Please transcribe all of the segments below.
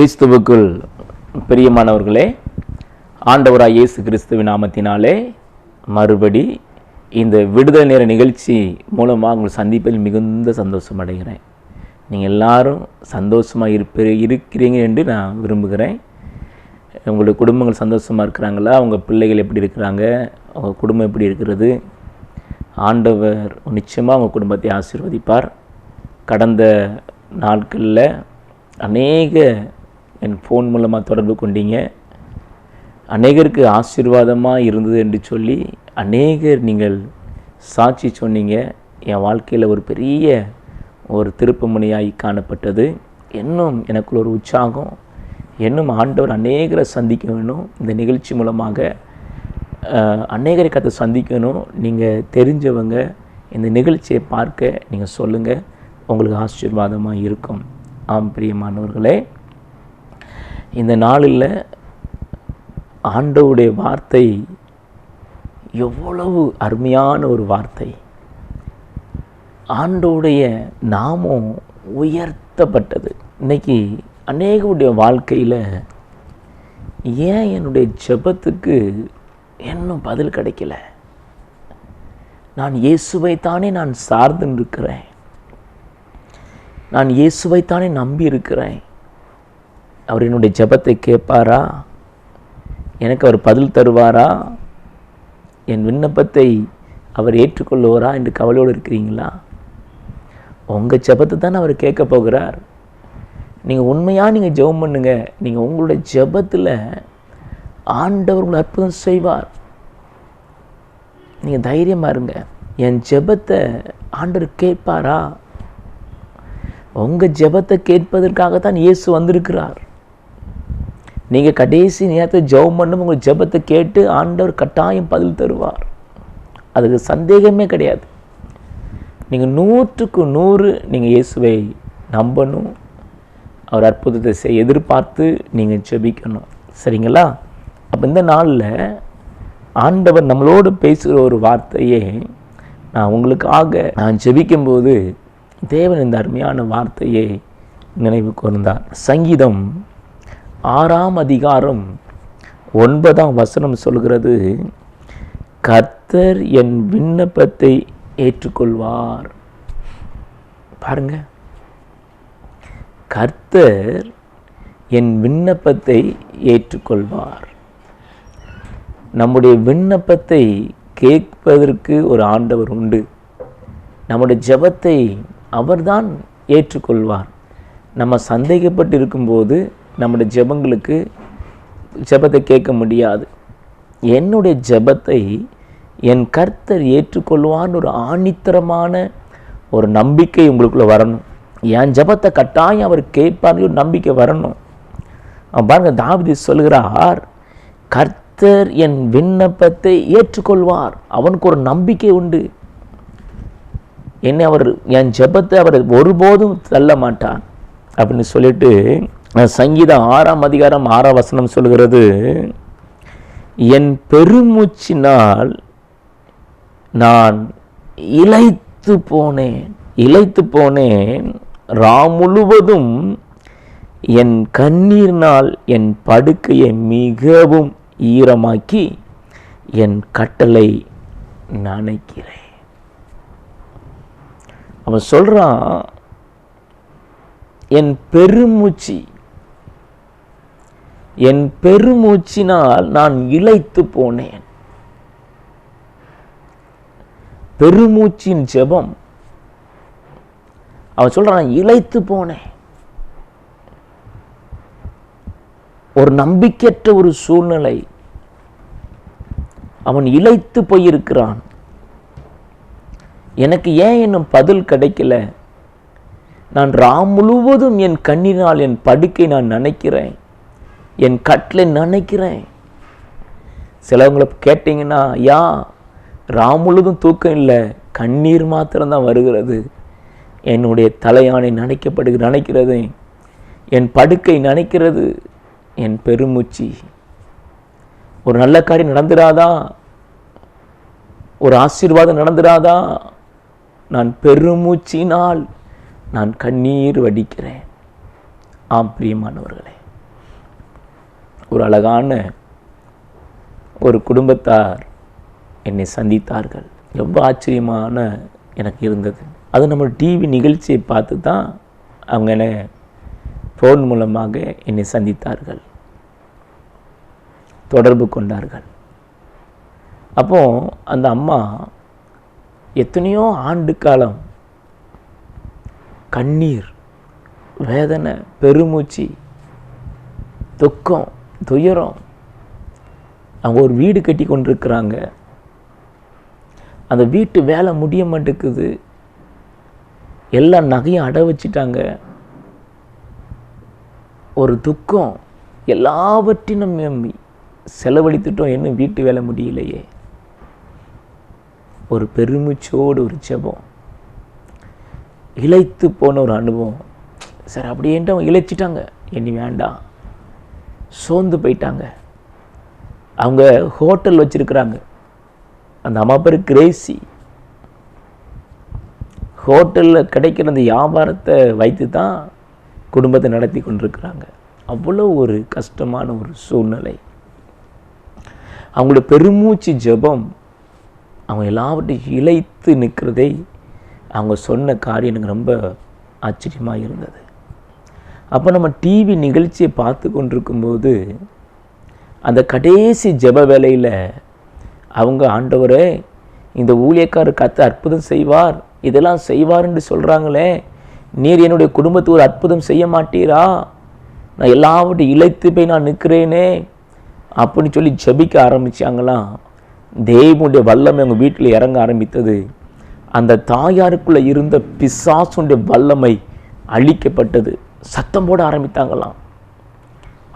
கிறிஸ்துவுக்குள் பிரியமானவர்களே ஆண்டவராய் இயேசு கிறிஸ்துவின் நாமத்தினாலே மறுபடி இந்த விடுதலை நேர நிகழ்ச்சி மூலமாக உங்கள் சந்திப்பில் மிகுந்த சந்தோஷம் அடைகிறேன். நீங்கள் எல்லாரும் சந்தோஷமாக இருப்ப இருக்கிறீங்க என்று நான் விரும்புகிறேன். உங்களுடைய குடும்பங்கள் சந்தோஷமாக இருக்கிறாங்களா? உங்கள் பிள்ளைகள் எப்படி இருக்கிறாங்க? உங்கள் குடும்பம் எப்படி இருக்கிறது? ஆண்டவர் நிச்சயமாக உங்கள் குடும்பத்தை ஆசீர்வதிப்பார். கடந்த நாட்களில் அநேக என் ஃபோன் மூலமாக தொடர்பு கொண்டீங்க. அநேகருக்கு ஆசீர்வாதமாக இருந்தது என்று சொல்லி அநேகர் நீங்கள் சாட்சி சொன்னீங்க. என் வாழ்க்கையில் ஒரு பெரிய ஒரு திருப்புமுனையாய் காணப்பட்டது. இன்னும் எனக்குள்ள ஒரு உற்சாகம். இன்னும் ஆண்டவர் அநேகரை சந்திக்க வேணும் இந்த நிகழ்ச்சி மூலமாக அநேகரை கற்று சந்திக்கணும். நீங்கள் தெரிஞ்சவங்க இந்த நிகழ்ச்சியை பார்க்க நீங்கள் சொல்லுங்கள் உங்களுக்கு ஆசீர்வாதமாக இருக்கும். ஆம் பிரியமானவர்களே. இந்த நாளில் ஆண்டவுடைய வார்த்தை எவ்வளவு அருமையான ஒரு வார்த்தை. ஆண்டவுடைய நாமம் உயர்த்தப்பட்டது. இன்னைக்கு அநேகருடைய வாழ்க்கையில் ஏன் என்னுடைய ஜெபத்துக்கு இன்னும் பதில் கிடைக்கல? நான் இயேசுவைத்தானே நான் சார்ந்து இருக்கிறேன் நான் இயேசுவைத்தானே நம்பி இருக்கிறேன் அவர் என்னுடைய ஜெபத்தை கேட்பாரா? எனக்கு அவர் பதில் தருவாரா? என் விண்ணப்பத்தை அவர் ஏற்றுக்கொள்ளுவாரா என்று கவலையோடு இருக்கிறீங்களா? உங்கள் ஜெபத்தை தானே அவர் கேட்க போகிறார். நீங்கள் உண்மையாக நீங்கள் ஜெபம் பண்ணுங்க. நீங்கள் உங்களுடைய ஜெபத்தில் ஆண்டவர் உங்களை அற்புதம் செய்வார். நீங்கள் தைரியமாக இருங்க. என் ஜெபத்தை ஆண்டவர் கேட்பாரா? உங்கள் ஜெபத்தை கேட்பதற்காகத்தான் இயேசு வந்திருக்கிறார். நீங்கள் கடைசி நேரத்தில் ஜெபம் பண்ணும் உங்கள் ஜெபத்தை கேட்டு ஆண்டவர் கட்டாயம் பதில் தருவார். அதுக்கு சந்தேகமே கிடையாது. நீங்கள் நூற்றுக்கு நூறு நீங்கள் இயேசுவை நம்பணும். அவர் அற்புதத்தை செய்ய எதிர்பார்த்து நீங்கள் ஜெபிக்கணும். சரிங்களா? அப்போ இந்த நாளில் ஆண்டவர் நம்மளோடு பேசுகிற ஒரு வார்த்தையே நான் உங்களுக்காக நான் ஜெபிக்கும்போது தேவன் இந்த அருமையான வார்த்தையை நினைவு கூர்ந்தார். சங்கீதம் ஆறாம் அதிகாரம் ஒன்பதாம் வசனம் சொல்கிறது கர்த்தர் என் விண்ணப்பத்தை ஏற்றுக்கொள்வார். பாருங்க. கர்த்தர் என் விண்ணப்பத்தை ஏற்றுக்கொள்வார். நம்முடைய விண்ணப்பத்தை கேட்பதற்கு ஒரு ஆண்டவர் உண்டு. நம்முடைய ஜெபத்தை அவர்தான் ஏற்றுக்கொள்வார். நம்ம சந்தேகப்பட்டு இருக்கும்போது நம்முடைய ஜெபங்களுக்கு ஜெபத்தை கேட்க முடியாது. என்னுடைய ஜெபத்தை என் கர்த்தர் ஏற்றுக்கொள்வான்னு ஒரு ஆணித்தரமான ஒரு நம்பிக்கை உங்களுக்குள்ளே வரணும். என் ஜெபத்தை கட்டாயம் அவர் கேட்பார்னு ஒரு நம்பிக்கை வரணும். அவன் பாருங்கள் தாவிதி சொல்கிறார் கர்த்தர் என் விண்ணப்பத்தை ஏற்றுக்கொள்வார். அவனுக்கு ஒரு நம்பிக்கை உண்டு. என்னை அவர் என் ஜெபத்தை அவர் ஒருபோதும் தள்ள மாட்டார் அப்படின்னு சொல்லிட்டு சங்கீத சங்கீதம் ஆறாம் அதிகாரம் ஆறாம் வசனம் சொல்கிறது என் பெருமூச்சினால் நான் இழைத்து போனேன் இழைத்து போனேன். ரா முழுவதும் என் கண்ணீர்னால் என் படுக்கையை மிகவும் ஈரமாக்கி என் கட்டளை நினைக்கிறேன். அவன் சொல்கிறான் என் பெருமூச்சி என் பெருமூச்சினால் நான் இழைத்து போனேன். பெருமூச்சின் ஜெபம். அவன் சொல்றான் இழைத்து போனேன். ஒரு நம்பிக்கையற்ற ஒரு சூழ்நிலை. அவன் இழைத்து போயிருக்கிறான். எனக்கு ஏன் இன்னும் பதில் கிடைக்கல? நான் ராம் முழுவதும் என் கண்ணினால் என் படுக்கை நான் நினைக்கிறேன். என் கட்டிலை நினைக்கிறேன். சிலவங்களை கேட்டிங்கன்னா யா ராமுழுதும் தூக்கம் இல்லை. கண்ணீர் மாத்திரம்தான் வருகிறது. என்னுடைய தலையானை நினைக்கப்படு நினைக்கிறது. என் படுக்கை நினைக்கிறது. என் பெருமூச்சி. ஒரு நல்ல காரியம் நடந்துடாதா ஒரு ஆசீர்வாதம் நடந்துடாதா நான் பெருமூச்சினால் நான் கண்ணீர் வடிக்கிறேன். ஆம் பிரியமானவர்களே. ஒரு அழகான ஒரு குடும்பத்தார் என்னை சந்தித்தார்கள். ரொம்ப ஆச்சரியமான எனக்கு இருந்தது. அது நம்ம டிவி நிகழ்ச்சியை பார்த்து தான் அவங்க என்னை ஃபோன் மூலமாக என்னை சந்தித்தார்கள். தொடர்பு கொண்டார்கள். அப்போ அந்த அம்மா எத்தனையோ ஆண்டு காலம் கண்ணீர் வேதனை பெருமூச்சு துக்கம் துயரம். அவங்க ஒரு வீடு கட்டி கொண்டிருக்கிறாங்க. அந்த வீட்டு வேலை முடிய மாட்டேங்குது. எல்லா நகையும் அட வச்சிட்டாங்க. ஒரு துக்கம். எல்லாவற்றையும் நம்ம செலவழித்துட்டோம் இன்னும் வீட்டு வேலை முடியலையே. ஒரு பெருமிச்சோடு ஒரு ஜெபம். இழைத்து போன ஒரு அனுபவம். சார் அப்படியேன்ட்டு அவங்க இழைச்சிட்டாங்க. இனி வேண்டாம். சோர்ந்து போயிட்டாங்க. அவங்க ஹோட்டல் வச்சுருக்குறாங்க. அந்த அம்மா பேர் கிரேசி. ஹோட்டலில் கிடைக்கிற அந்த வியாபாரத்தை வைத்து தான் குடும்பத்தை நடத்தி கொண்டிருக்கிறாங்க. அவ்வளோ ஒரு கஷ்டமான ஒரு சூழ்நிலை. அவங்களோட பெருமூச்சு ஜெபம் அவங்க எல்லாவற்றையும் இழைத்து நிற்கிறதை அவங்க சொன்ன காரியம் எனக்கு ரொம்ப ஆச்சரியமாக இருந்தது. அப்போ நம்ம டிவி நிகழ்ச்சியை பார்த்து கொண்டிருக்கும்போது அந்த கடைசி ஜப வேலையில் அவங்க ஆண்டவரே இந்த ஊழியக்காரர் கற்று அற்புதம் செய்வார் இதெல்லாம் செய்வார் என்று சொல்கிறாங்களே நீர் என்னுடைய குடும்பத்துக்கு ஒரு அற்புதம் செய்ய மாட்டீரா? நான் எல்லாவற்றையும் இழைத்து போய் நான் நிற்கிறேனே அப்படின்னு சொல்லி ஜெபிக்க ஆரம்பித்தாங்களாம் தெய்வனுடைய வல்லமை அவங்க வீட்டில் இறங்க ஆரம்பித்தது. அந்த தாயாருக்குள்ளே இருந்த பிசாசுடைய வல்லமை அழிக்கப்பட்டது. சத்தம் போட ஆரம்பித்தாங்களாம்.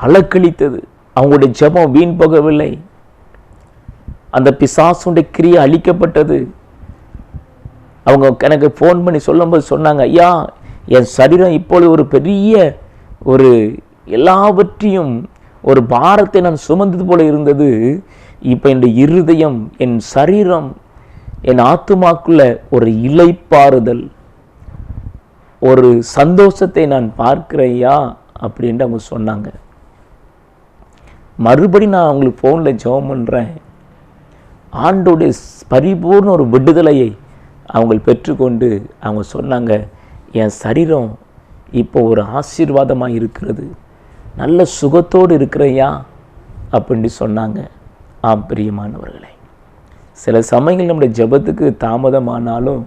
அலக்களித்தது அவங்களுடைய ஜெபம் வீண் போகவில்லை. அந்த பிசாசுடைய கிரியை அழிக்கப்பட்டது. அவங்க எனக்கு ஃபோன் பண்ணி சொல்லும்போது சொன்னாங்க ஐயா என் சரீரம் இப்பொழுது ஒரு பெரிய ஒரு எல்லாவற்றையும் ஒரு பாரத்தை நான் சுமந்தது போல இருந்தது. இப்போ என் இருதயம் என் சரீரம் என் ஆத்துமாக்குள்ள ஒரு இலைப்பாறுதல் ஒரு சந்தோஷத்தை நான் பார்க்குறையா அப்படின்ட்டு அவங்க சொன்னாங்க. மறுபடி நான் அவங்களுக்கு ஃபோனில் ஜெபம் பண்ணுறேன் ஆண்டோடைய பரிபூர்ண ஒரு விடுதலையை அவங்க பெற்றுக்கொண்டு அவங்க சொன்னாங்க என் சரீரம் இப்போ ஒரு ஆசீர்வாதமாக இருக்கிறது. நல்ல சுகத்தோடு இருக்கிறையா அப்படின்னு சொன்னாங்க. ஆம் பிரியமானவர்களே. சில சமயங்கள் நம்முடைய ஜெபத்துக்கு தாமதமானாலும்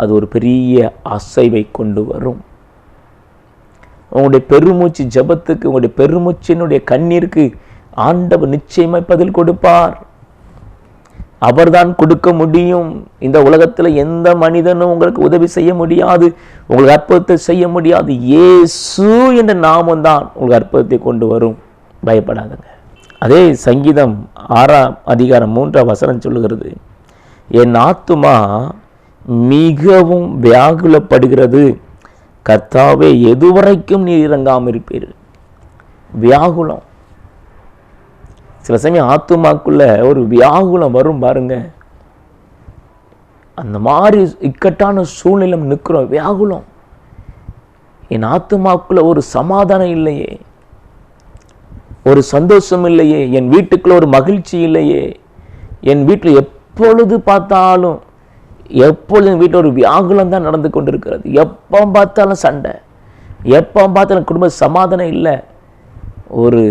அது ஒரு பெரிய அசைவை கொண்டு வரும். உங்களுடைய பெருமூச்சு ஜெபத்துக்கு உங்களுடைய பெருமூச்சினுடைய கண்ணீருக்கு ஆண்டவர் நிச்சயமாய் பதில் கொடுப்பார். அவர்தான் கொடுக்க முடியும். இந்த உலகத்தில் எந்த மனிதனும் உங்களுக்கு உதவி செய்ய முடியாது. உங்களுக்கு அற்புதத்தை செய்ய முடியாது. ஏசு என்ற நாமம் தான் உங்களுக்கு அற்புதத்தை கொண்டு வரும். பயப்படாதுங்க. அதே சங்கீதம் ஆறாம் அதிகாரம் மூன்றாம் வசனம் சொல்லுகிறது என் ஆத்துமா மிகவும் வியாகுலப்படுகிறது. கர்த்தாவே எதுவரைக்கும் நீ இறங்காமல் இருப்பீர் வியாகுலம். சில சமயம் ஆத்துமாக்குள்ள ஒரு வியாகுலம் வரும் பாருங்க. அந்த மாதிரி இக்கட்டான சூழ்நிலை நிற்கிறோம். வியாகுலம். என் ஆத்துமாக்குள்ள ஒரு சமாதானம் இல்லையே. ஒரு சந்தோஷம் இல்லையே. என் வீட்டுக்குள்ள ஒரு மகிழ்ச்சி இல்லையே. என் வீட்டில் எப்பொழுது பார்த்தாலும் எப்பொழுதும் வீட்டில் ஒரு வியாகுலம் தான் நடந்து கொண்டிருக்கிறது. எப்போ பார்த்தாலும் சண்டை. எப்போ பார்த்தாலும் குடும்ப சமாதானம் இல்லை. ஒரு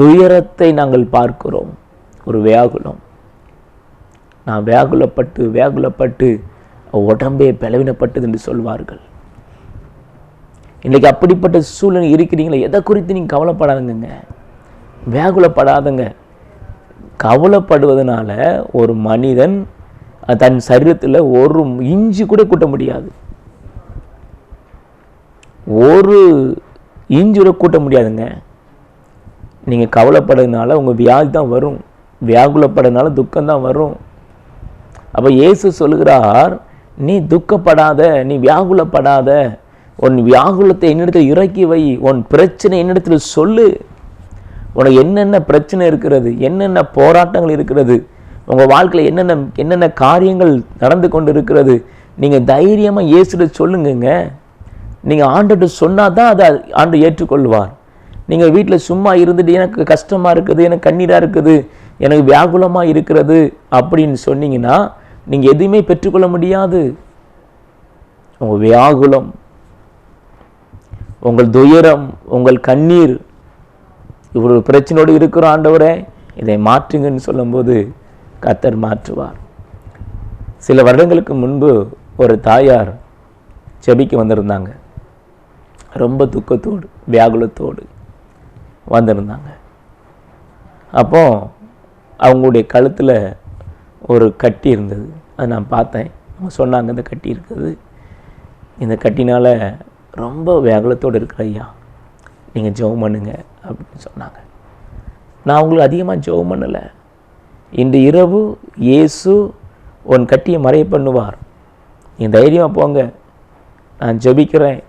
துயரத்தை நாங்கள் பார்க்கிறோம். ஒரு வியாகுலம். நான் வியாகுலப்பட்டு வியாகுலப்பட்டு உடம்பே பலவீனப்பட்டது என்று சொல்வார்கள். இன்றைக்கி அப்படிப்பட்ட சூழ்நிலை இருக்கிறீங்களா எதை குறித்து நீங்கள் கவலைப்படாதுங்க வியாகுலப்படாதங்க. கவலைப்படுவதனால ஒரு மனிதன் தன் சரீரத்தில் ஒரு இஞ்சி கூட கூட்ட முடியாது. ஒரு இஞ்சி கூட கூட்ட முடியாதுங்க. நீங்கள் கவலைப்படுறதுனால உங்கள் வியாதி தான் வரும். வியாகுலப்படுறதுனால துக்கம் தான் வரும். அப்போ இயேசு சொல்கிறார் நீ துக்கப்படாத நீ வியாகுலப்படாத. உன் வியாகுலத்தை என்னிடத்தில் இறக்கி வை. உன் பிரச்சனை என்னிடத்தில் சொல்லு. உனக்கு என்னென்ன பிரச்சனை இருக்கிறது? என்னென்ன போராட்டங்கள் இருக்கிறது? உங்கள் வாழ்க்கையில் என்னென்ன என்னென்ன காரியங்கள் நடந்து கொண்டு இருக்கிறது நீங்கள் தைரியமாக இயேசுட சொல்லுங்கங்க. நீங்கள் ஆண்டுகிட்ட சொன்னால் தான் அதை ஆண்டு ஏற்றுக்கொள்வார். நீங்கள் வீட்டில் சும்மா இருந்துட்டு எனக்கு கஷ்டமாக இருக்குது எனக்கு கண்ணீராக இருக்குது எனக்கு வியாகுலமாக இருக்கிறது அப்படின்னு சொன்னீங்கன்னா நீங்கள் எதுவுமே பெற்றுக்கொள்ள முடியாது. உங்கள் வியாகுலம் உங்கள் துயரம் உங்கள் கண்ணீர் இவ்வளவு பிரச்சனையோடு இருக்கிற ஆண்டவரே இதை மாற்றுங்கன்னு சொல்லும்போது கத்தர் மாற்றுவார். சில வருடங்களுக்கு முன்பு ஒரு தாயார் செபிக்க வந்திருந்தாங்க. ரொம்ப துக்கத்தோடு வியாகுலத்தோடு வந்திருந்தாங்க. அப்போ அவங்களுடைய கழுத்தில் ஒரு கட்டி இருந்தது. அதை நான் பார்த்தேன். அவங்க சொன்னாங்க இந்த கட்டி இருக்குது. இந்த கட்டினால் ரொம்ப வியாகுலத்தோடு இருக்கிற ஐயா. நீங்கள் ஜெபம் பண்ணுங்க. அப்படின்னு சொன்னாங்க. நான் அவங்களுக்கு அதிகமாக ஜெபம் பண்ணலை. இன்று இரவு இயேசு உன் கட்டியை மறைய பண்ணுவார். நீ தைரியமாக போங்க. நான் ஜெபிக்கிறேன்.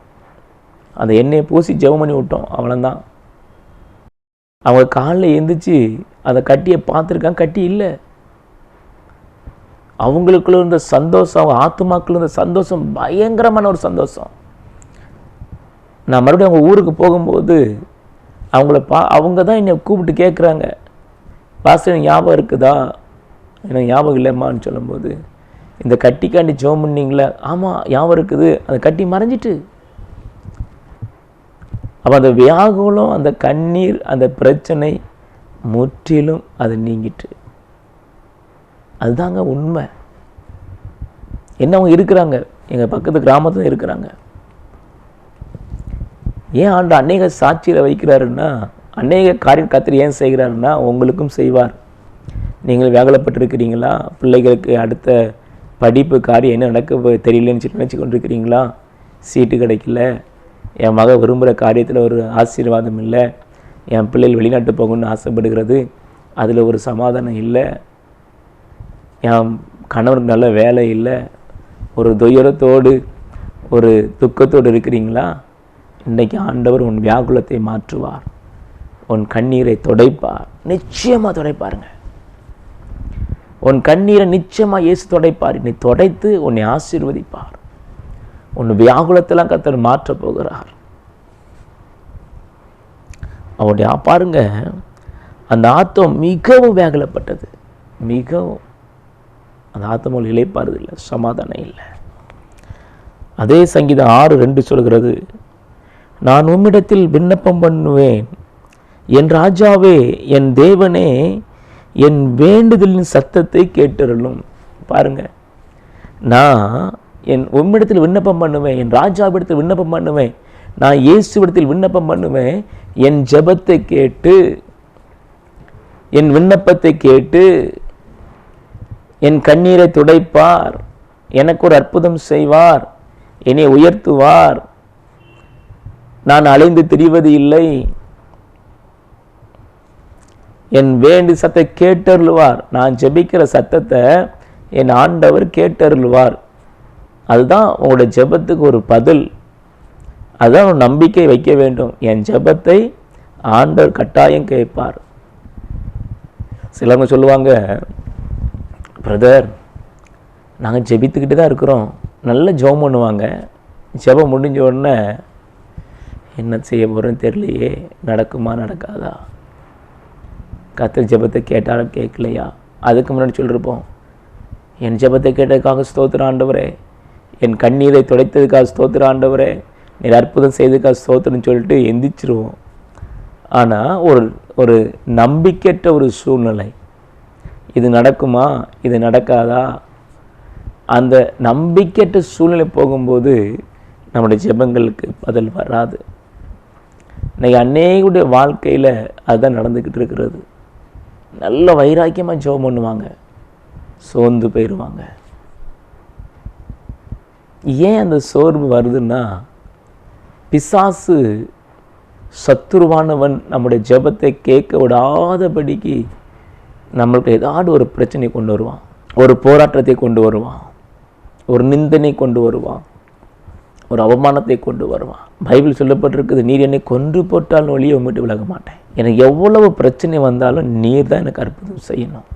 அந்த எண்ணெயை பூசி ஜெபம் பண்ணி விட்டோம். அவ்வளோதான் அவங்க காலில் எழுந்திரிச்சு அந்த கட்டியை பார்த்துருக்காங்க. கட்டி இல்லை. அவங்களுக்குள்ள இருந்த சந்தோஷம் அவங்க ஆத்துமாக்குள்ள இருந்த சந்தோஷம் பயங்கரமான ஒரு சந்தோஷம். நான் மறுபடியும் அவங்க ஊருக்கு போகும்போது அவங்கள பா அவங்க தான் என்னை கூப்பிட்டு கேட்குறாங்க பாஸ்டர் எனக்கு ஞாபகம் இருக்குதா? எனக்கு ஞாபகம் இல்லைம்மான்னு சொல்லும்போது இந்த கட்டிக்காண்டி ஜோம் பண்ணிங்களே? ஆமாம் ஞாபகம் இருக்குது. அந்த கட்டி மறைஞ்சிட்டு. அப்போ அந்த வியாகுலம் அந்த கண்ணீர் அந்த பிரச்சனை முற்றிலும் அது நீங்கிட்டு. அதுதாங்க உண்மை. என்ன அவங்க இருக்கிறாங்க? எங்கள் பக்கத்து கிராமத்தில் இருக்கிறாங்க. ஏன் ஆண்டு அநேக சாட்சியில் வைக்கிறாருன்னா அநேக காரியம் கத்திரி ஏன் செய்கிறாருன்னா உங்களுக்கும் செய்வார். நீங்கள் வேகலப்பட்டிருக்கிறீங்களா பிள்ளைகளுக்கு அடுத்த படிப்பு காரியம் என்ன நடக்க தெரியலன்னு சொல்லி நினச்சி கொண்டிருக்கிறீங்களா? சீட்டு கிடைக்கல. என் மக விரும்புகிற காரியத்தில் ஒரு ஆசீர்வாதம் இல்லை. என் பிள்ளைகள் வெளிநாட்டு போகணும்னு ஆசைப்படுகிறது. அதில் ஒரு சமாதானம் இல்லை. என் கணவனுக்கு நல்ல வேலை இல்லை. ஒரு துயரத்தோடு ஒரு துக்கத்தோடு இருக்கிறீங்களா? இன்றைக்கு ஆண்டவர் உன் வியாகுலத்தை மாற்றுவார். உன் கண்ணீரை துடைப்பார். நிச்சயமாக துடைப்பாருங்க. உன் கண்ணீரை நிச்சயமாக இயேசு துடைப்பார். நீ துடைத்து உன்னை ஆசீர்வதிப்பார். உன் வியாகுலத்தெல்லாம் கத்தர் மாற்றப் போகிறார். அவருடைய பாருங்க. அந்த ஆத்தம் மிகவும் வேகலப்பட்டது மிகவும். அந்த ஆத்தமோல் இழைப்பாறுது இல்லை சமாதானம் இல்லை. அதே சங்கீதம் ஆறு ரெண்டு சொல்கிறது நான் உம்மிடத்தில் விண்ணப்பம் பண்ணுவேன். என் ராஜாவே என் தேவனே என் வேண்டுதலின் சத்தத்தை கேட்டருளும். பாருங்க. நான் என் உம்மிடத்தில் விண்ணப்பம் பண்ணுவேன் என் ராஜாவிடத்தில் விண்ணப்பம் பண்ணுவேன் நான் இயேசுவிடத்தில் விண்ணப்பம் பண்ணுவேன் என் ஜெபத்தை கேட்டு என் விண்ணப்பத்தை கேட்டு என் கண்ணீரை துடைப்பார் எனக்கு ஒரு அற்புதம் செய்வார் என்னை உயர்த்துவார். நான் அலைந்து திரிவது இல்லை. என் வேண்டு சத்தை கேட்டருள்வார். நான் ஜெபிக்கிற சத்தத்தை என் ஆண்டவர் கேட்டருள்வார். அதுதான் உங்களுடைய ஜெபத்துக்கு ஒரு பதில். அதுதான் ஒரு நம்பிக்கை வைக்க வேண்டும். என் ஜெபத்தை ஆண்டவர் கட்டாயம் கேட்பார். சிலவங்க சொல்லுவாங்க பிரதர் நாங்கள் ஜெபித்துக்கிட்டு தான் இருக்கிறோம். நல்ல ஜெபம் பண்ணுவாங்க. ஜெபம் முடிஞ்ச உடனே என்ன செய்ய போகிறேன்னு தெரியலையே. நடக்குமா நடக்காதா? கத்தர் ஜெபத்தை கேட்டாலும் கேட்கலையா? அதுக்கு முன்னாடி சொல்லியிருப்போம் என் ஜெபத்தை கேட்டதுக்காக ஸ்தோத்திர ஆண்டவரே. என் கண்ணீரை துடைத்ததுக்காக ஸ்தோத்திர ஆண்டவரே. நீர் அற்புதம் செய்ததுக்காக ஸ்தோத்திரம்னு சொல்லிட்டு எந்திரிச்சிருவோம். ஆனால் ஒரு ஒரு நம்பிக்கையற்ற ஒரு சூழ்நிலை. இது நடக்குமா? இது நடக்காதா? அந்த நம்பிக்கையற்ற சூழ்நிலை போகும்போது நம்முடைய ஜெபங்களுக்கு பதில் வராது. இன்றைக்கி அநேகுடைய வாழ்க்கையில் அதுதான் நடந்துக்கிட்டு இருக்கிறது. நல்ல வைராக்கியமாக ஜெபம் பண்ணுவாங்க. சோர்ந்து போயிடுவாங்க ஏன் அந்த சோர்வு வருதுன்னா பிசாசு சத்துருவானவன் நம்முடைய ஜெபத்தை கேட்க விடாதபடிக்கு நம்மளுக்கு ஏதாவது ஒரு பிரச்சனை கொண்டு வருவான். ஒரு போராட்டத்தை கொண்டு வருவான். ஒரு நிந்தனை கொண்டு வருவான். ஒரு அவமானத்தை கொண்டு வருவான். பைபிள் சொல்லப்பட்டிருக்குது நீர் என்னை கொன்று போட்டால் ஒளியை உங்கள்கிட்ட விலக மாட்டேன். எனக்கு எவ்வளவு பிரச்சனை வந்தாலும் நீர் தான் எனக்கு அற்புதம் செய்யணும்.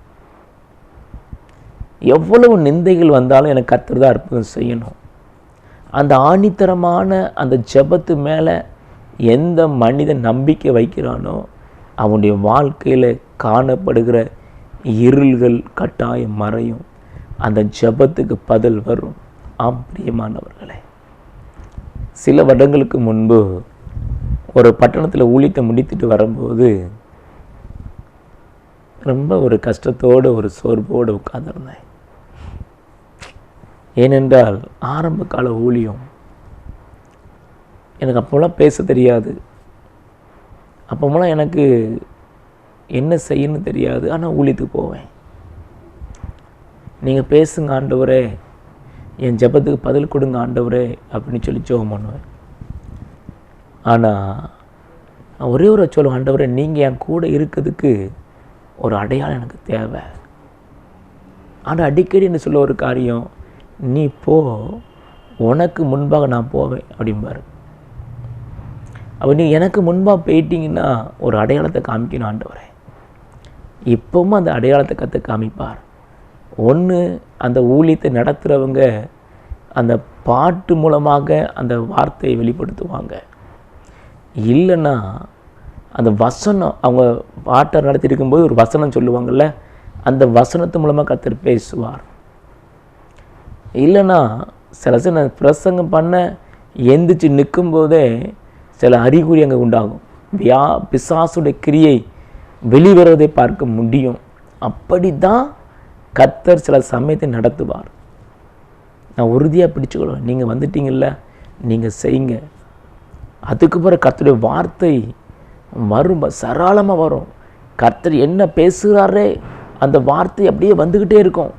எவ்வளவு நிந்தைகள் வந்தாலும் எனக்கு கத்தர் தான் அற்புதம் செய்யணும். அந்த ஆணித்தரமான அந்த ஜெபத்து மேலே எந்த மனிதன் நம்பிக்கை வைக்கிறானோ அவனுடைய வாழ்க்கையில் காணப்படுகிற இருள்கள் கட்டாயம் மறையும். அந்த ஜெபத்துக்கு பதில் வரும். ஆம் பிரியமானவர்களே. சில வருடங்களுக்கு முன்பு ஒரு பட்டணத்தில் ஊழியத்தை முடித்துட்டு வரும்போது ரொம்ப ஒரு கஷ்டத்தோடு ஒரு சோர்வோடு உட்காந்துருந்தேன் ஏனென்றால் ஆரம்ப கால ஊழியம் எனக்கு அப்போலாம் பேச தெரியாது. அப்போலாம் எனக்கு என்ன செய்யணும்னு தெரியாது. ஆனால் ஊழியத்துக்கு போவேன். நீங்கள் பேசுங்க ஆண்டவரே. என் ஜெபத்துக்கு பதில் கொடுங்க ஆண்டவரே அப்படின்னு சொல்லி ஜெபம் பண்ணுவேன். ஆனால் ஒரே ஒரு சொல்லுவோம் ஆண்டவரை நீங்கள் என் கூட இருக்கிறதுக்கு ஒரு அடையாளம் எனக்கு தேவை. ஆனால் அடிக்கடி என்ன சொல்ல ஒரு காரியம் நீ போ உனக்கு முன்பாக நான் போவேன் அப்படிம்பார். அப்போ நீ எனக்கு முன்பாக போயிட்டீங்கன்னா ஒரு அடையாளத்தை காமிக்கணும் ஆண்டவரை. இப்போவும் அந்த அடையாளத்தை கற்று காமிப்பார். ஒன்று அந்த ஊழியத்தை நடத்துகிறவங்க அந்த பாட்டு மூலமாக அந்த வார்த்தையை வெளிப்படுத்துவாங்க. இல்லைன்னா அந்த வசனம் அவங்க பாட்டை நடத்திட்டு இருக்கும்போது ஒரு வசனம் சொல்லுவாங்கள்ல அந்த வசனத்து மூலமாக கத்தர் பேசுவார். இல்லைன்னா சில சில பிரசங்கம் பண்ண எந்திரிச்சு நிற்கும்போதே சில அறிகுறி அங்கே உண்டாகும். வியா பிசாசுடைய கிரியை வெளிவருவதை பார்க்க முடியும். அப்படி தான் கத்தர் சில சமயத்தை நடத்துவார். நான் உறுதியாக பிடிச்சுக்கொள்வேன். நீங்கள் வந்துட்டீங்கல்ல நீங்கள் செய்யுங்க. அதுக்கு பிறகு கர்த்தருடைய வார்த்தை வரும் சராளமாக வரும். கர்த்தர் என்ன பேசுகிறாரே அந்த வார்த்தை அப்படியே வந்துக்கிட்டே இருக்கும்.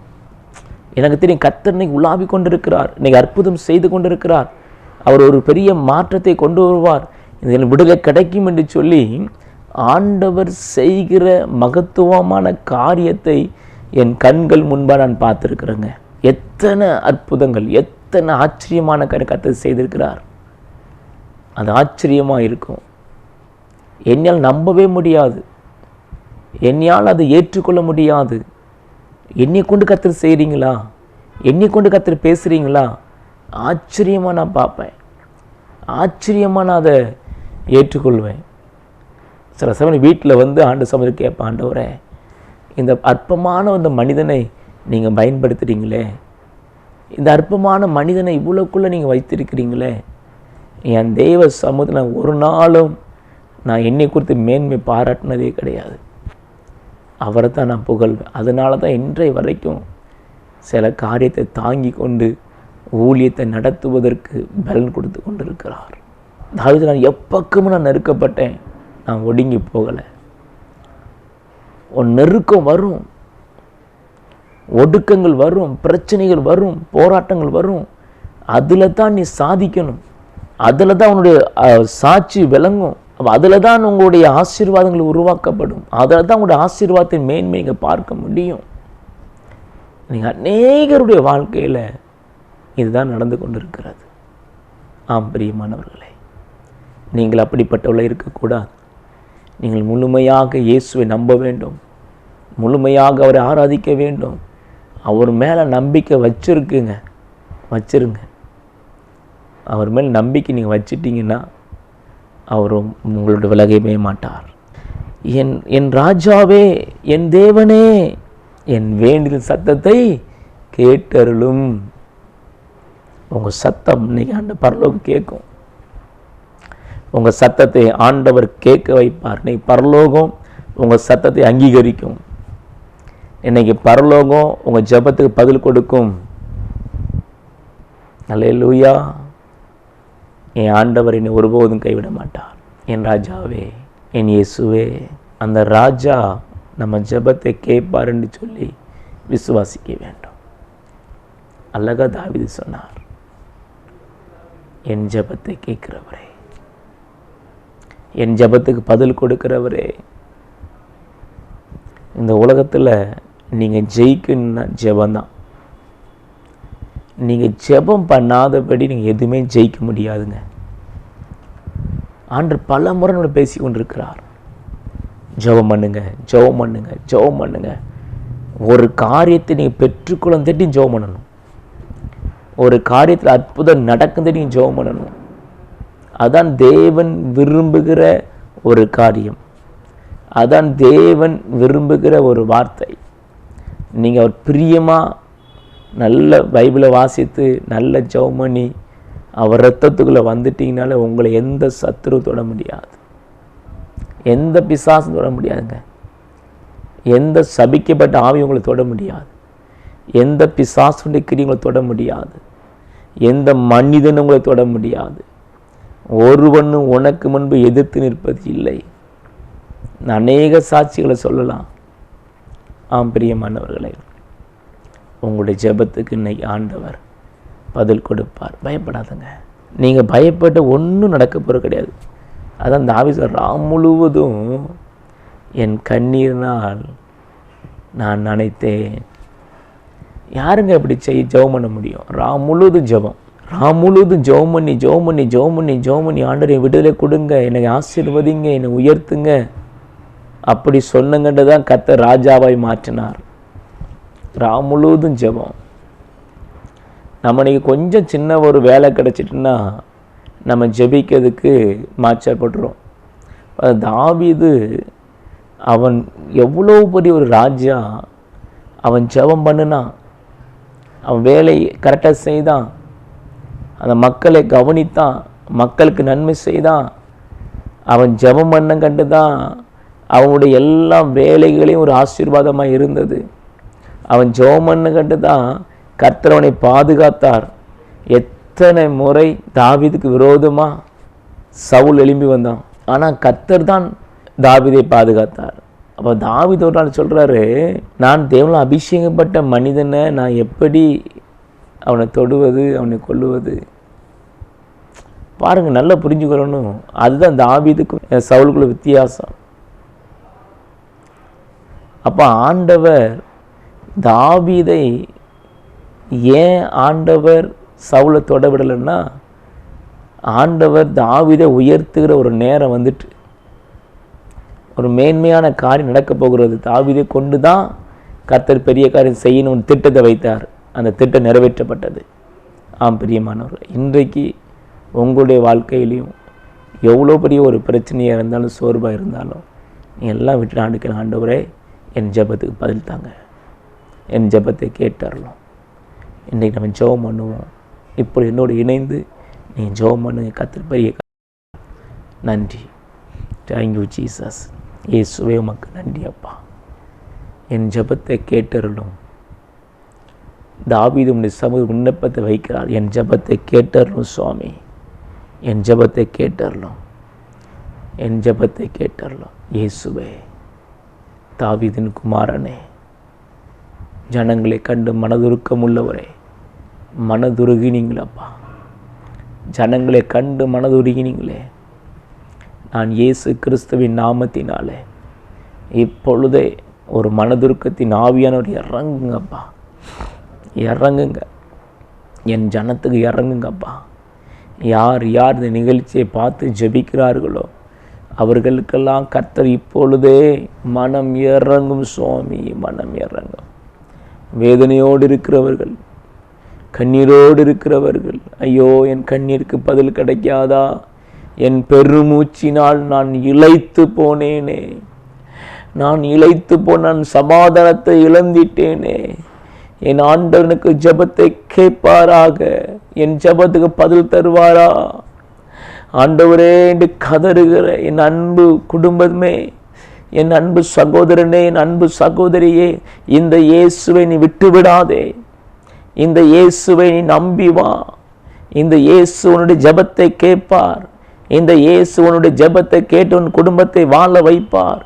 எனக்கு தெரியும் கர்த்தர் இன்னைக்கு உலாவி கொண்டிருக்கிறார் இன்னைக்கு அற்புதம் செய்து கொண்டிருக்கிறார். அவர் ஒரு பெரிய மாற்றத்தை கொண்டு வருவார். இதில் விடுதலை கிடைக்கும் என்று சொல்லி ஆண்டவர் செய்கிற மகத்துவமான காரியத்தை என் கண்கள் முன்பாக நான் பார்த்துருக்குறேங்க. எத்தனை அற்புதங்கள் எத்தனை ஆச்சரியமான கருக்கத்தை கர்த்தர் செய்திருக்கிறார். அது ஆச்சரியமாக இருக்கும். என்னால் நம்பவே முடியாது. என்னையால் அதை ஏற்றுக்கொள்ள முடியாது. என்னை கொண்டு கத்தர் செய்கிறீங்களா என்னை கொண்டு கத்தர் பேசுகிறீங்களா ஆச்சரியமாக நான் பார்ப்பேன். ஆச்சரியமாக நான் அதை ஏற்றுக்கொள்வேன். சில சமயம் வீட்டில் வந்து ஆண்டு சமயம் கேட்பேன் ஆண்டவரே இந்த அற்பமான இந்த மனிதனை நீங்கள் பயன்படுத்துகிறீங்களே இந்த அற்பமான மனிதனை இவ்வளோக்குள்ளே நீங்கள் வைத்திருக்கிறீங்களே? என் தெய்வ சமூகத்தில் ஒரு நாளும் நான் என்னை குறித்து மேன்மை பாராட்டினதே கிடையாது. அவரை தான் நான் புகழ்வேன். அதனால தான் இன்றைய வரைக்கும் சில காரியத்தை தாங்கி கொண்டு ஊழியத்தை நடத்துவதற்கு பலன் கொடுத்து கொண்டிருக்கிறார். அதாவது நான் எப்பக்கமும் நான் நெருக்கப்பட்டேன். நான் ஒடுங்கி போகலை. உன் நெருக்கம் வரும். ஒடுக்கங்கள் வரும். பிரச்சனைகள் வரும். போராட்டங்கள் வரும். அதில் தான் நீ சாதிக்கணும். அதில் தான் உன்னுடைய சாட்சி விளங்கும். அப்போ அதில் தான் உங்களுடைய ஆசீர்வாதங்கள் உருவாக்கப்படும். அதில் தான் உங்களுடைய ஆசீர்வாதத்தின் மேன்மை நீங்கள் பார்க்க முடியும். நீங்கள் அநேகருடைய வாழ்க்கையில் இதுதான் நடந்து கொண்டிருக்கிறது. ஆம் பிரியமானவர்களே நீங்கள் அப்படிப்பட்டவர்கள் இருக்கக்கூடாது. நீங்கள் முழுமையாக இயேசுவை நம்ப வேண்டும். முழுமையாக அவரை ஆராதிக்க வேண்டும். அவர் மேலே நம்பிக்கை வச்சுருக்குங்க. வச்சிருங்க. அவர் மேல் நம்பிக்கை நீங்கள் வச்சிட்டிங்கன்னா அவர் உங்களோட விலகவே மாட்டார். என் என் ராஜாவே என் தேவனே என் வேண்டிய சத்தத்தை கேட்டருளும். உங்கள் சத்தம் இன்னைக்கு ஆண்ட பரலோகம் கேட்கும். உங்கள் சத்தத்தை ஆண்டவர் கேட்க வைப்பார். இன்னைக்கு பரலோகம் உங்கள் சத்தத்தை அங்கீகரிக்கும். இன்னைக்கு பரலோகம் உங்கள் ஜெபத்துக்கு பதில் கொடுக்கும். அல்லேலூயா. என் ஆண்டவர் என்னை ஒருபோதும் கைவிட மாட்டார். என் ராஜாவே என் இயேசுவே அந்த ராஜா நம்ம ஜெபத்தை கேட்பாருன்னு சொல்லி விசுவாசிக்க வேண்டும். அழகா தாவிது சொன்னார் என் ஜெபத்தை கேட்கிறவரே என் ஜெபத்துக்கு பதில் கொடுக்கிறவரே இந்த உலகத்தில் நீங்கள் ஜெயிக்கணும்னா ஜபந்தான் நீங்கள் ஜெபம் பண்ணாதபடி நீங்கள் எதுவுமே ஜெயிக்க முடியாதுங்க. ஆண்டு பல முறை நம்ம பேசி கொண்டிருக்கிறார் ஜெபம் பண்ணுங்க ஜெபம் பண்ணுங்க ஜெபம் பண்ணுங்க. ஒரு காரியத்தை நீங்கள் பெற்றுக்கொள்ள தட்டி ஜெபம் பண்ணணும். ஒரு காரியத்தில் அற்புதம் நடக்குது நீங்கள் ஜெபம் பண்ணணும். அதான் தேவன் விரும்புகிற ஒரு காரியம். அதான் தேவன் விரும்புகிற ஒரு வார்த்தை. நீங்கள் அவர் பிரியமாக நல்ல பைபிளை வாசித்து நல்ல ஜெபம் பண்ணி அவர் ரத்தத்துக்குள்ளே வந்துட்டீங்கனால உங்களை எந்த சத்ரு தொட முடியாது. எந்த பிசாசும் தொட முடியாதுங்க. எந்த சபிக்கப்பட்ட ஆவி உங்களை தொட முடியாது. எந்த பிசாசுடைய கிரி உங்களை தொட முடியாது. எந்த மனிதனும் உங்களை தொட முடியாது. ஒருவனும் உனக்கு முன்பு எதிர்த்து நிற்பது இல்லை. அநேக சாட்சிகளை சொல்லலாம். ஆம் பிரியமானவர்களே. உங்களுடைய ஜெபத்துக்கு இன்னைக்கு ஆண்டவர் பதில் கொடுப்பார். பயப்படாதங்க. நீங்கள் பயப்பட்டு ஒன்றும் நடக்க போகிறது கிடையாது. அதான் இந்த ஆஃபீஸர் ராம் முழுவதும் என் கண்ணீர்னால் நான் நினைத்தேன். யாருங்க இப்படி செய் ஜெபம் பண்ண முடியும்? ராம் முழுவதும் ஜெபம். ராம் முழுவதும் ஜெபம் பண்ணி ஜெபம் பண்ணி ஜெபம் பண்ணி ஜெபம் பண்ணி ஆண்டரை விடுதலை கொடுங்க. என்னை ஆசீர்வதிங்க என்னை உயர்த்துங்க. அப்படி சொன்னங்கன்று தான் கத்த ராஜாவாய் மாற்றினார். ராம் முழுவதும் ஜெபம். நம்ம இன்னைக்கு கொஞ்சம் சின்ன ஒரு வேலை கிடச்சிட்டுன்னா நம்ம ஜெபிக்கிறதுக்கு மாச்சப்படுறோம் தாவிது அவன் எவ்வளோ பெரிய ஒரு ராஜா அவன் ஜெபம் பண்ணுனான் அவன் வேலையை கரெக்டாக செய்தான் அந்த மக்களை கவனித்தான் மக்களுக்கு நன்மை செய்தான் அவன் ஜெபம் பண்ண கண்டு தான் அவனுடைய எல்லா வேலைகளையும் ஒரு ஆசீர்வாதமாக இருந்தது. அவன் ஜோமன்னு கண்டு தான் கர்த்தரவனை பாதுகாத்தார். எத்தனை முறை தாவிதுக்கு விரோதமாக சவுல் எழும்பி வந்தான். ஆனால் கர்த்தர் தான் தாவிதை பாதுகாத்தார். அப்போ தாவித ஒரு நாள் சொல்கிறாரு நான் தேவனால் அபிஷேகப்பட்ட மனிதனை நான் எப்படி அவனை தொடுவது அவனை கொல்லுவது? பாருங்கள் நல்லா புரிஞ்சுக்கிறணும் அதுதான் தாவிதுக்கும் சவுலுக்குள்ள வித்தியாசம். அப்போ ஆண்டவர் தாவீதை ஏன் ஆண்டவர் சவுளை தொட விடலைன்னா ஆண்டவர் தாவிதை உயர்த்துகிற ஒரு நேரம் வந்துட்டு ஒரு மேன்மையான காரியம் நடக்க போகிறது. தாவீதை கொண்டு தான் கத்தர் பெரிய காரியம் செய்யணும்னு திட்டத்தை வைத்தார். அந்த திட்டம் நிறைவேற்றப்பட்டது. ஆம் பிரியமானவர் இன்றைக்கு உங்களுடைய வாழ்க்கையிலையும் எவ்வளோ பெரிய ஒரு பிரச்சனையாக இருந்தாலும் சோர்வாக இருந்தாலும் எல்லாம் விட்டு ஆண்டுக்கிற ஆண்டவரே என் ஜெபத்துக்கு பதில் தாங்க. என் ஜெபத்தை கேட்டுறலாம் இன்றைக்கி நம்ம ஜெபம் பண்ணுவோம். இப்போ என்னோடு இணைந்து நீ ஜெபம் பண்ணுங்க கத்திர பெரிய நன்றி. தேங்க்யூ ஜீசஸ் ஏசுவே உமக்கு நன்றி அப்பா. என் ஜெபத்தை கேட்டருளும். தாவீது உடைய சமூக விண்ணப்பத்தை வைக்கிறார். என் ஜெபத்தை கேட்டறலும் சுவாமி. என் ஜெபத்தை கேட்டறலும் என் ஜெபத்தை கேட்டறலும் இயேசுவே தாவிதின் குமாரனே. ஜனங்களை கண்டு மனதுருக்கம் உள்ளவரே மனதுருகினீங்களப்பா. ஜனங்களை கண்டு மனதுருகினீங்களே. நான் இயேசு கிறிஸ்துவின் நாமத்தினாலே இப்பொழுதே ஒரு மனதுருக்கத்தின் ஆவியானவர் இறங்குங்கப்பா. இறங்குங்க. என் ஜனத்துக்கு இறங்குங்கப்பா. யார் யார் இந்த நிகழ்ச்சியை பார்த்து ஜெபிக்கிறார்களோ அவர்களுக்கெல்லாம் கர்த்தர் இப்பொழுதே மனம் இறங்கும் சுவாமி மனம் இறங்கும். வேதனையோடு இருக்கிறவர்கள் கண்ணீரோடு இருக்கிறவர்கள் ஐயோ என் கண்ணீருக்கு பதில் கிடைக்காதா? என் பெருமூச்சினால் நான் இழைத்து போனேனே. நான் இழைத்து போன நான் சமாதானத்தை இழந்திட்டேனே. என் ஆண்டவனுக்கு ஜெபத்தை கேட்பாராக? என் ஜெபத்துக்கு பதில் தருவாரா? ஆண்டவரே என்று கதறுகிற என் அன்பு குடும்பமே என் அன்பு சகோதரனே என் அன்பு சகோதரியே இந்த இயேசுவை நீ விட்டு விடாதே இந்த இயேசுவை நீ நம்பி வா. இந்த இயேசு உன்னுடைய ஜெபத்தை கேட்பார். இந்த இயேசு உன்னுடைய ஜெபத்தை கேட்டு உன் குடும்பத்தை வாழ வைப்பார்.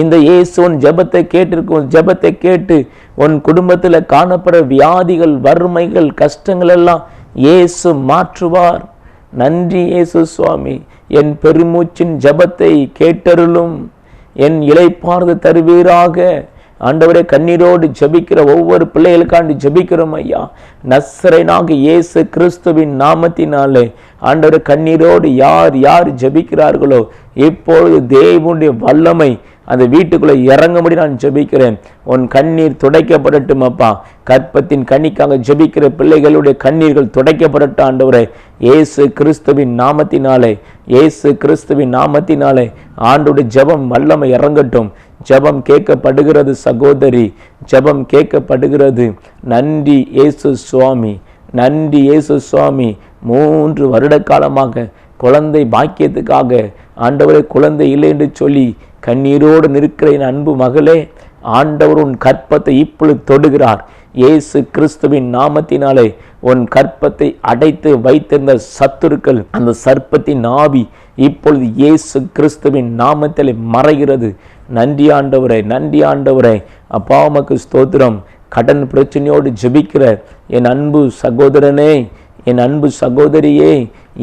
இந்த இயேசு உன் ஜெபத்தை கேட்டிருக்கும் உன் ஜெபத்தை கேட்டு உன் குடும்பத்தில் காணப்படுற வியாதிகள் வறுமைகள் கஷ்டங்கள் எல்லாம் இயேசு மாற்றுவார். நன்றி இயேசு சுவாமி. என் பெருமூச்சின் ஜெபத்தை கேட்டருளும். என் இலைப்பார்ந்து தருவீராக. ஆண்டவரே கண்ணீரோடு ஜபிக்கிற ஒவ்வொரு பிள்ளைகளுக்காண்டு ஜபிக்கிறோம் ஐயா. நஸ்ரனாக இயேசு கிறிஸ்துவின் நாமத்தினாலே ஆண்டவரே கண்ணீரோடு யார் யார் ஜெபிக்கிறார்களோ இப்பொழுது தேவனுடைய வல்லமை அந்த வீட்டுக்குள்ளே இறங்கும்படி நான் ஜெபிக்கிறேன். உன் கண்ணீர் துடைக்கப்படட்டும் அப்பா. கற்பத்தின் கண்ணிக்காக ஜெபிக்கிற பிள்ளைகளுடைய கண்ணீர்கள் துடைக்கப்படட்டும் ஆண்டவரே. இயேசு கிறிஸ்துவின் நாமத்தினாலே இயேசு கிறிஸ்துவின் நாமத்தினாலே ஆண்டுடைய ஜெபம் வல்லமை இறங்கட்டும். ஜெபம் கேட்கப்படுகிறது சகோதரி. ஜெபம் கேட்கப்படுகிறது. நன்றி இயேசு சுவாமி. நன்றி இயேசு சுவாமி. மூன்று வருட காலமாக குழந்தை பாக்கியத்துக்காக ஆண்டவரே குழந்தை இல்லை என்று சொல்லி கண்ணீரோடு நிற்கிற என் அன்பு மகளே ஆண்டவர் உன் கற்பத்தை இப்பொழுது தொடுகிறார். இயேசு கிறிஸ்துவின் நாமத்தினாலே உன் கற்பத்தை அடைத்து வைத்திருந்த சத்துருக்கள் அந்த சர்ப்பத்தின் ஆவி இப்பொழுது இயேசு கிறிஸ்துவின் நாமத்திலே மறைகிறது. நன்றி ஆண்டவரே நன்றி ஆண்டவரே. அப்பா உமக்கு ஸ்தோத்திரம். கடன் பிரச்சனையோடு ஜெபிக்கிற என் அன்பு சகோதரனே என் அன்பு சகோதரியே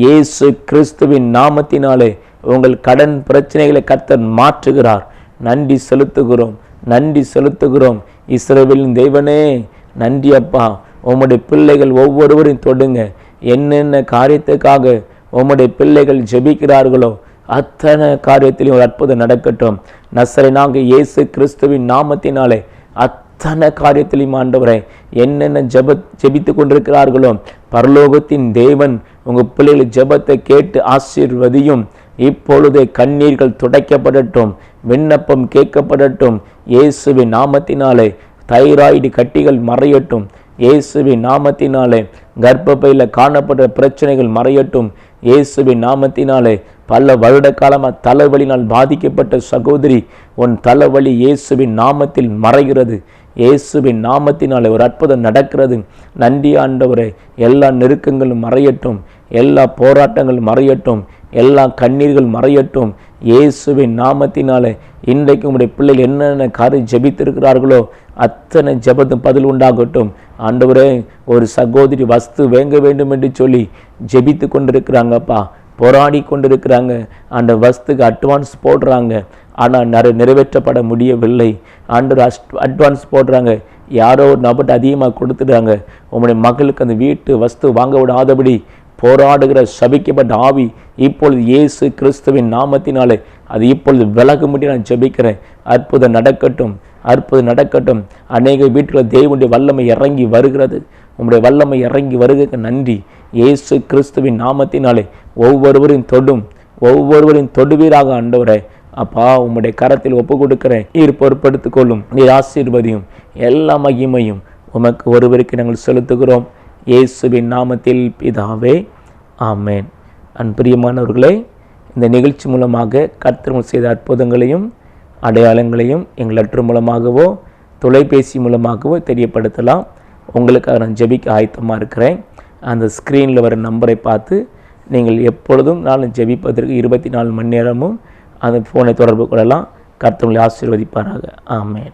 இயேசு கிறிஸ்துவின் நாமத்தினாலே உங்கள் கடன் பிரச்சனைகளை கர்த்தர் மாற்றுகிறார். நன்றி செலுத்துகிறோம் நன்றி செலுத்துகிறோம். இஸ்ரவேலின் தெய்வனே நன்றி அப்பா. உம்முடைய பிள்ளைகள் ஒவ்வொருவரையும் தொடுங்க. என்னென்ன காரியத்துக்காக உம்முடைய பிள்ளைகள் ஜெபிக்கிறார்களோ அத்தனை காரியத்திலையும் ஒரு அற்புதம் நடக்கட்டும். நசரனாக இயேசு கிறிஸ்துவின் நாமத்தினாலே அத்தனை காரியத்திலையும் ஆண்டவரை என்னென்ன ஜப ஜெபித்து கொண்டிருக்கிறார்களோ பரலோகத்தின் தேவன் உங்கள் பிள்ளைகள் ஜெபத்தை கேட்டு ஆசீர்வதியும். இப்பொழுதே கண்ணீர்கள் துடைக்கப்படட்டும் விண்ணப்பம் கேட்கப்படட்டும். இயேசுவின் நாமத்தினாலே தைராய்டு கட்டிகள் மறையட்டும். இயேசுவின் நாமத்தினாலே கர்ப்பப்பையில் காணப்படுற பிரச்சனைகள் மறையட்டும். இயேசுவின் நாமத்தினாலே பல வருட காலமாக தலைவலினால் பாதிக்கப்பட்ட சகோதரி உன் தலைவலி இயேசுவின் நாமத்தில் மறைகிறது. இயேசுவின் நாமத்தினாலே ஒரு அற்புதம் நடக்கிறது. நன்றி ஆண்டவரே எல்லா நெருக்கங்களும் மறையட்டும். எல்லா போராட்டங்களும் மறையட்டும். எல்லா கண்ணீர்கள் மறையட்டும். இயேசுவின் நாமத்தினாலே இன்றைக்கு உங்களுடைய பிள்ளைகள் என்னென்ன காரியம் ஜெபித்திருக்கிறார்களோ அத்தனை ஜெபத்தும் பதில் உண்டாகட்டும். ஆண்டவரே ஒரு சகோதரி வஸ்து வேங்க வேண்டும் என்று சொல்லி ஜெபித்து கொண்டிருக்கிறாங்கப்பா போராடி கொண்டிருக்கிறாங்க. அந்த வஸ்துக்கு அட்வான்ஸ் போடுறாங்க. ஆனால் நிறை நிறைவேற்றப்பட முடியவில்லை. ஆண்டு அட்வான்ஸ் போடுறாங்க. யாரோ ஒரு நபர்கிட்ட அதிகமாக கொடுத்துட்டாங்க உங்களுடைய மகளுக்கு அந்த வீட்டு வஸ்து வாங்க விடாதபடி போராடுகிற சபிக்கப்பட்ட ஆவி இப்பொழுது இயேசு கிறிஸ்துவின் நாமத்தினாலே அது இப்பொழுது விலகும்படி நான் ஜெபிக்கிறேன். அற்புதம் நடக்கட்டும் அற்புதம் நடக்கட்டும். அநேக வீட்டில் தேவனுடைய வல்லமை இறங்கி வருகிறது. உம்முடைய வல்லமை இறங்கி வருகிறதுக்கு நன்றி. இயேசு கிறிஸ்துவின் நாமத்தினாலே ஒவ்வொருவரின் தொடும் ஒவ்வொருவரின் தொடுவீராக ஆண்டவரே. அப்பா உம்முடைய கரத்தில் ஒப்பு கொடுக்கிறேன். நீர் பொறுப்படுத்திக் கொள்ளும். நீர் ஆசீர்வதியும். எல்லா மகிமையும் உமக்கு ஒருவருக்கு நாங்கள் செலுத்துகிறோம். இயேசுவின் நாமத்தில் பிதாவே ஆமேன். அன்பிரியமானவர்களே இந்த நிகழ்ச்சி மூலமாக கர்த்தர்கள் செய்த அற்புதங்களையும் அடையாளங்களையும் எங்கள் லெட்டர் மூலமாகவோ தொலைபேசி மூலமாகவோ தெரியப்படுத்தலாம். உங்களுக்காக நான் ஜெபிக்க ஆயத்தமாக இருக்கிறேன். அந்த ஸ்க்ரீனில் வர நம்பரை பார்த்து நீங்கள் எப்பொழுதும் நான் ஜெபிப்பதற்கு இருபத்தி நாலு மணி நேரமும் அந்த ஃபோனை தொடர்பு கொள்ளலாம். கர்த்தவங்களை ஆசீர்வதிப்பாராக. ஆமேன்.